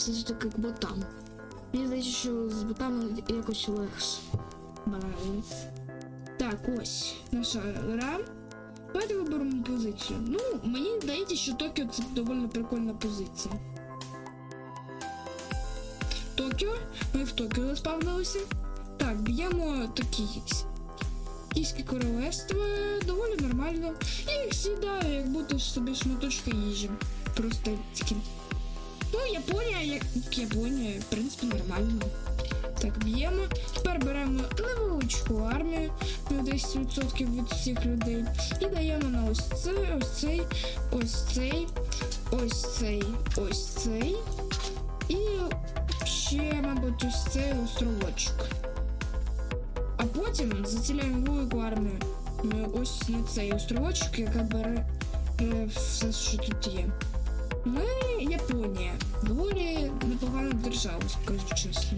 все ж таки к. Мені здається, що з ботами якось легше. Банально. Так, ось наша гра. Давайте виберемо позицію. Ну, мені здається, що Токіо це доволі прикольна позиція. Токіо. Ми в Токіо заспавнилися. Так, б'ємо такі Київське королевство доволі нормально. Я їх з'їдаю, як будто собі шматочки їжі. Просто такі. Ну, Японія, як Японія, в принципі, нормально. Так, б'ємо. Тепер беремо невеличку армію на 10% від всіх людей. І даємо на ось це, ось цей, ось цей, ось цей, ось цей. І ще, мабуть, ось цей островочок. А потім заціляємо велику армію е, ось на цей островочок, яка бере е, все, що тут є. Ми Японія. Доволі непогана держава, скажу чесно.